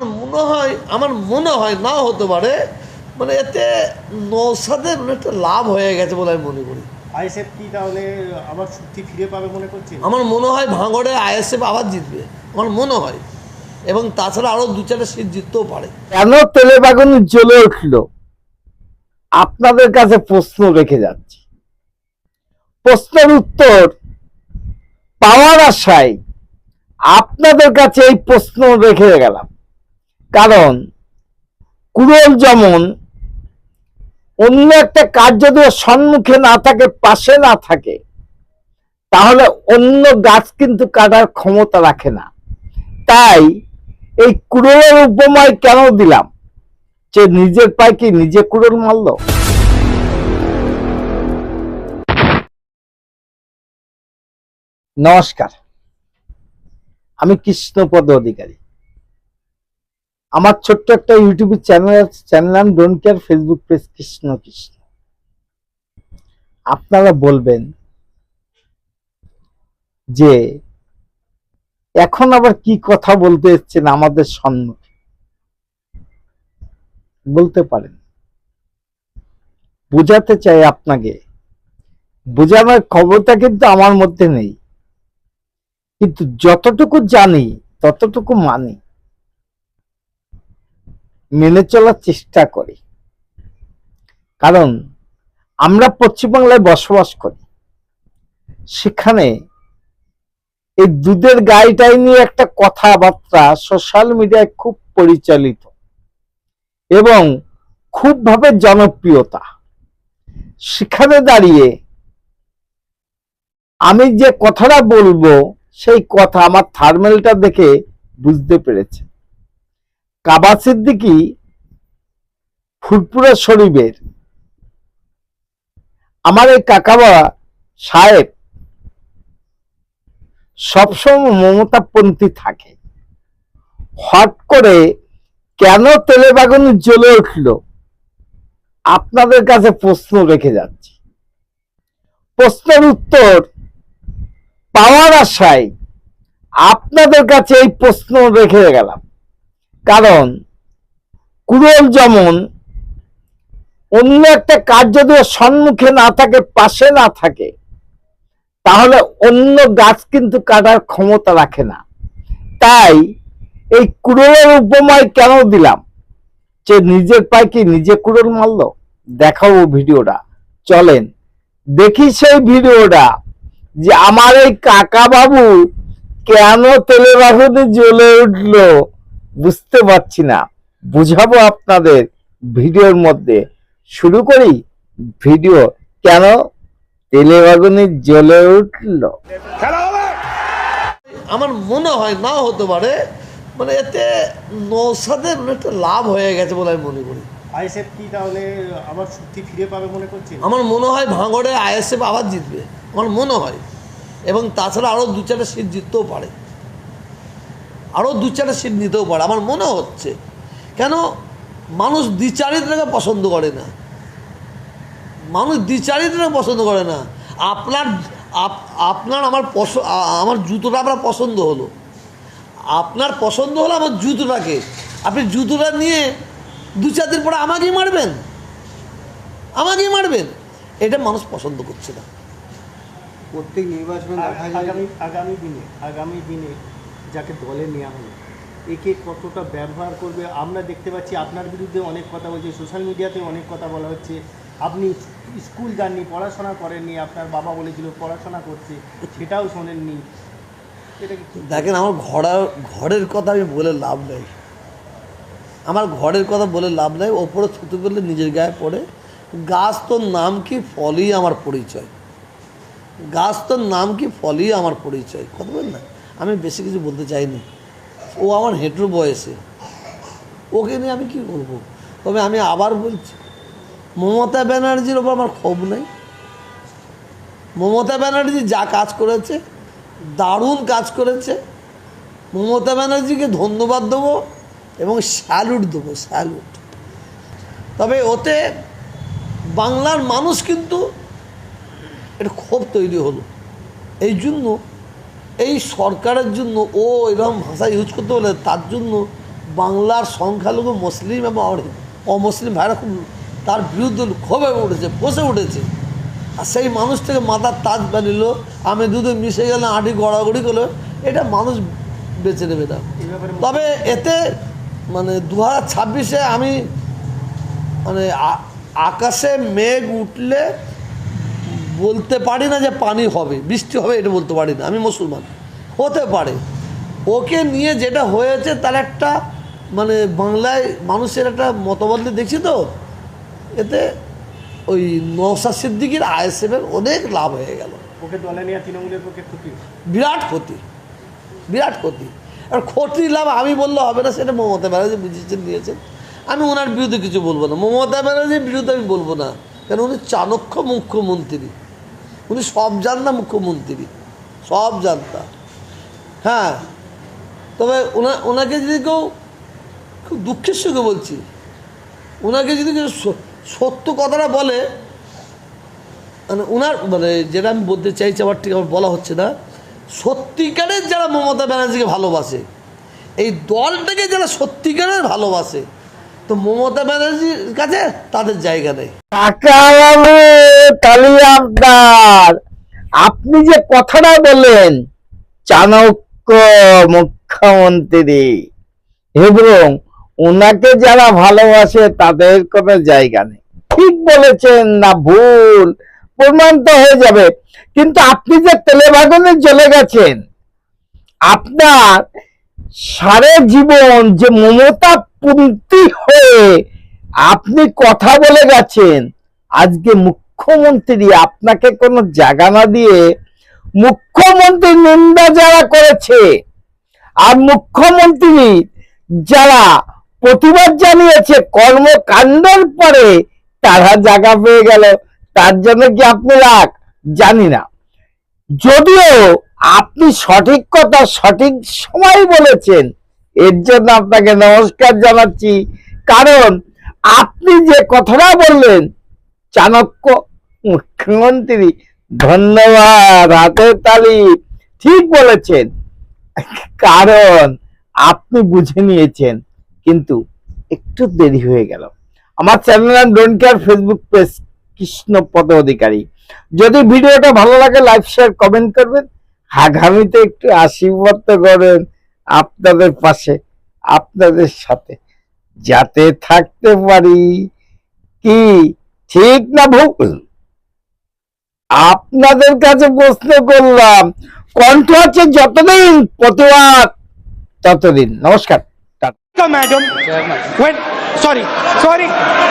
আমার মনে হয় আমার মনে হয় না হতে পারে মানে এতে নৌসাদের একটা লাভ হয়ে গেছে বলে আমি মনে করি। আইএসএফ কি তাহলে আবার শক্তি ফিরে পাবে মনে করছেন? আমার মনে হয় ভাঙড়ে আইএসএফ আবার জিতবে আমার মনে হয়। এবং তাছাড়া আরও দু চারটা সিট জিততেও পারে। কেন তেলে বাগুন জ্বলে উঠল? আপনাদের কাছে প্রশ্ন রেখে যাচ্ছি। প্রশ্নের উত্তর পাওয়ার আশায় আপনাদের কাছে এই প্রশ্ন রেখে গেলাম। কারণ কুড়োল যেমন অন্য একটা কাজ যদি সম্মুখে না থাকে, পাশে না থাকে, তাহলে অন্য গাছ কিন্তু কাটার ক্ষমতা রাখে না। তাই এই কুড়োলের উপমায় কেন দিলাম? যে নিজের পায়ে কি নিজে কুড়োল মারলো? নমস্কার, আমি কৃষ্ণপদ অধিকারী। আমার ছোট্ট একটা ইউটিউব চ্যানেল আছে চ্যানেল নাম don't care Facebook page Krishna Krishna. আপনারা বলবেন যে, এখন আবার কি কথা বলতে এসছেন আমাদের সম্মুখে বলতে পারেন। বোঝাতে চাই আপনাকে। বোঝানোর ক্ষমতা কিন্তু আমার মধ্যে নেই। কিন্তু যতটুকু জানি, ততটুকু মানি। মেনে চলার চেষ্টা করি। কারণ আমরা পশ্চিমবাংলায় বসবাস করি। সেখানে এই দুধের গাড়িটাই নিয়ে একটা কথাবার্তা সোশ্যাল মিডিয়ায় খুব পরিচালিত এবং খুবভাবে জনপ্রিয়তা। সেখানে দাঁড়িয়ে আমি যে কথাটা বলব, সেই কথা আমার থার্মেলটা দেখে বুঝতে পেরেছে কাবা সিদ্দিকি ফুরপুরা শরীফের আমার এই কাকাবা সাহেব সবসময় মমতাপন্থী থাকে। হট করে কেন তেলে বাগুন জ্বলে উঠল? আপনাদের কাছে প্রশ্ন রেখে যাচ্ছি। প্রশ্নের উত্তর পাওয়ার আশায় আপনাদের কাছে এই প্রশ্ন রেখে গেলাম। কারণ কুড়োল যেমন অন্য একটা কাজ যদি সম্মুখে না থাকে, পাশে না থাকে, তাহলে অন্য গাছ কিন্তু কাটার ক্ষমতা রাখে না। তাই এই কুড়োলের উপমায় কেন দিলাম? যে নিজের পায়ে কি নিজে কুড়োল মারলো? দেখাবো ভিডিওটা। চলেন, দেখি সেই ভিডিওটা যে আমার এই কাকা বাবু কেন তেলে বাগুনে জ্বলে উঠল? বুঝতে পারছি না। বুঝাবো আপনাদের ভিডিওর মধ্যে। শুরু করি। ভিডিও কেন তেলে বাগুনে জ্বলে উঠল? আমার মনে হয় না হতে পারে মানে এতে নৌসাদের একটা লাভ হয়ে গেছে বলে আমি মনে করি। আইএসএফ কি তাহলে আবার শক্তি ফিরে পাবে মনে করছেন? আমার মনে হয় ভাঙড়ে আইএসএফ আবার জিতবে। আমার মনে হয়। এবং তাছাড়া আরও দু চারটা সিট জিততেও পারে। আরও দু চারটা সিট নিতেও পারে আমার মনে হচ্ছে। কেন? মানুষ দ্বিচারিত্রাকে পছন্দ করে না। মানুষ দ্বিচারিত্রাকে পছন্দ করে না। আপনার আপনার আমার পছ আমার জুতোটা আপনার পছন্দ হলো। আপনার পছন্দ হলো আমার জুতোটাকে। আপনি জুতোটা নিয়ে দু চার দিন পরে আমাকেই মারবেন। আমাকেই মারবেন। এটা মানুষ পছন্দ করছে না। প্রত্যেক নির্বাচনে আগামী দিনে আগামী দিনে যাকে দলে নেওয়া হলো, একে কতটা ব্যবহার করবে? আমরা দেখতে পাচ্ছি আপনার বিরুদ্ধে অনেক কথা বলছে সোশ্যাল মিডিয়াতে অনেক কথা বলা হচ্ছে। আপনি স্কুল যাননি, পড়াশোনা করেননি, আপনার বাবা বলেছিল পড়াশোনা করছে, সেটাও শোনেননি। দেখেন, আমার ঘোড়ার, ঘরের কথা আমি বলে লাভ নেই। আমার ঘরের কথা বলে লাভ নেই, ওপরে থুতু করলে নিজের গায়ে পড়ে। গাছ তোর নাম কি, ফলই আমার পরিচয়। গাছ তোর নাম কি, ফলই আমার পরিচয়। কথা বলেন না? আমি বেশি কিছু বলতে চাইনি। ও আমার হেঁটু বয়সে। ওকে নিয়ে আমি কি করব? তবে আমি আবার বলছি, মমতা ব্যানার্জির ওপর আমার ক্ষোভ নেই। মমতা ব্যানার্জি যা কাজ করেছে, দারুণ কাজ করেছে। মমতা ব্যানার্জিকে ধন্যবাদ দেবো এবং স্যালুট দেবো, স্যালুট। তবে ওতে বাংলার মানুষ কিন্তু একটা ক্ষোভ তৈরি হলো। এই জন্য এই সরকারের জন্য, ও এরকম ভাষা ইউজ করতে বলে তার জন্য বাংলার সংখ্যালঘু মুসলিম এবং অমুসলিম ভাইরা খুব, তার বিরুদ্ধে ক্ষোভে উঠেছে বসে উঠেছে। আর সেই মানুষটাকে মাথার তাজ বানিল আমি দুধে মিশে গেলে আঁটি গড়াগড়ি করল, এটা মানুষ বেছে নেবে না। তবে এতে মানে দু হাজার ছাব্বিশে আমি মানে আকাশে মেঘ উঠলে বলতে পারি না যে পানি হবে বৃষ্টি হবে এটা বলতে পারি না আমি মুসলমান। হতে পারে। ওকে নিয়ে যেটা হয়েছে তার একটা মানে বাংলায় মানুষের একটা মতবদলে দেখছি তো এতে ওই নওশা সিদ্দিকির আইএসএফের অনেক লাভ হয়ে গেল। ওকে দলে নেওয়া তৃণমূলের পক্ষে ক্ষতি? বিরাট ক্ষতি বিরাট ক্ষতি। আর ক্ষতি লাভ আমি বললে হবে না সেটা মমতা ব্যানার্জি বুঝেছেন নিয়েছেন। আমি ওনার বিরুদ্ধে কিছু বলব না। মমতা ব্যানার্জির বিরুদ্ধে আমি বলব না কেন উনি চাণক্য মুখ্যমন্ত্রী। উনি সব জানতা মুখ্যমন্ত্রী। সব জানতা হ্যাঁ। তবে ওনা ওনাকে যদি কেউ খুব দুঃখের সঙ্গে বলছি ওনাকে যদি কেউ সত্য কথাটা বলে মানে ওনার মানে যেটা আমি বলতে চাইছি আমার ঠিক আমার বলা হচ্ছে না, সত্যিকারের যারা মমতা ব্যানার্জিকে ভালোবাসে, এই দলটাকে যারা সত্যিকারের ভালোবাসে তো মমতা ব্যানার্জির কাছে তাদের জায়গা নেই। আপনি যে কথাটা বললেন, চাণক্য মুখ্যমন্ত্রী, এবং ওনাকে যারা ভালোবাসে, তাদের কোনো জায়গা নেই। ঠিক বলেছেন না, ভুল। প্রমাণ তো হয়ে যাবে। কিন্তু আপনি যে তেলে বাগানে চলে গেছেন, আপনার সারে জীবন যে মমতা পন্থী হয়ে আপনি কথা বলে গেছেন। আজকে মুখ্যমন্ত্রী আপনাকে কোনো জায়গা না দিয়ে মুখ্যমন্ত্রী নিন্দা যারা করেছে, আর মুখ্যমন্ত্রী যারা প্রতিবাদ জানিয়েছে, কর্মকাণ্ডের পরে তারা জায়গা পেয়ে গেল। তার জন্য কি আপনি রাগ? জানি না। যদিও আপনি সঠিক কথা সঠিক সময় বলেছেন এর জন্য আপনাকে নমস্কার জানাচ্ছি। কারণ আপনি যে কথাটা বললেন, চাণক্য মুখ্যমন্ত্রী, ধন্যবাদ, হাতের তালি, ঠিক বলেছেন। কারণ আপনি বুঝে নিয়েছেন, কিন্তু একটু দেরি হয়ে গেল। আমার channel don't care Facebook page Krishna Pada Adhikari. যদি ভিডিওটা ভালো লাগে লাইক শেয়ার কমেন্ট করবেন। আগামীতে একটু আশীর্বাদ তো করবেন আপনাদের পাশে আপনাদের সাথে। যাতে থাকতে পারি কি ঠিক না ভুল? আপনাদের কাছে প্রশ্ন করলাম কণ্ঠ আছে যতদিন প্রতিবাদ ততদিন। নমস্কার madam. Sorry sorry, sorry.